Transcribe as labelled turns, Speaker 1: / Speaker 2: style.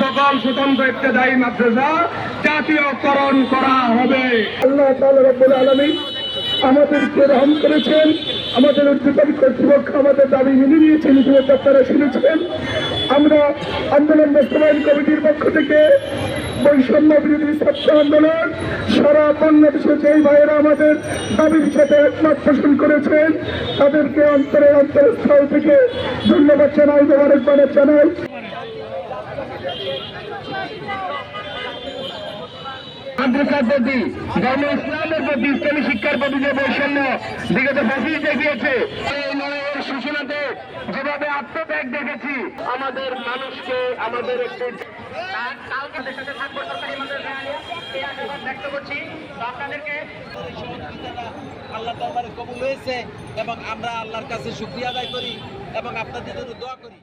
Speaker 1: সকল স্বতন্ত্র ইত্যাদায়ী মাদ্রাসা জাতীয়করণ করা হবে।
Speaker 2: আলামিন আমাদেরকে রহম করেছেন, আমাদের কর্তৃপক্ষ আমাদের দাবি নিয়েছেন শুনেছেন। আমরা আন্দোলন বাস্তবায়ন কমিটির পক্ষ থেকে বৈষম্য বিরোধী ছাত্র আন্দোলন সারা বাংলাদেশে ভাইয়েরা আমাদের দাবির সাথে একমত পোষণ করেছেন, তাদেরকে অন্তরে অন্তরস্থল থেকে ধন্যবাদ জানাই, মোবারকবাদ জানাই।
Speaker 1: মাদ্রাসার প্রতি ধর্ম ইসলামের প্রতি ইসলামী শিক্ষার প্রতি যে বৈষম্য বিগত বছরই দেখিয়েছে এই লড়াইয়ের সূচনাতে যেভাবে আত্মত্যাগ দেখেছি আমাদের মানুষকে আমাদের একটি
Speaker 3: কালকে আমাদের সাথে থাকব সরকারি মাদ্রাসা আলিয়া। এই আশীর্বাদ ব্যক্ত করছি। তো আপনাদেরকে
Speaker 4: আল্লাহ দরবারে কবুল হয়েছে এবং আমরা আল্লাহর কাছে শুক্রিয়া আদায় করি এবং আপনাদের জন্য দোয়া করি।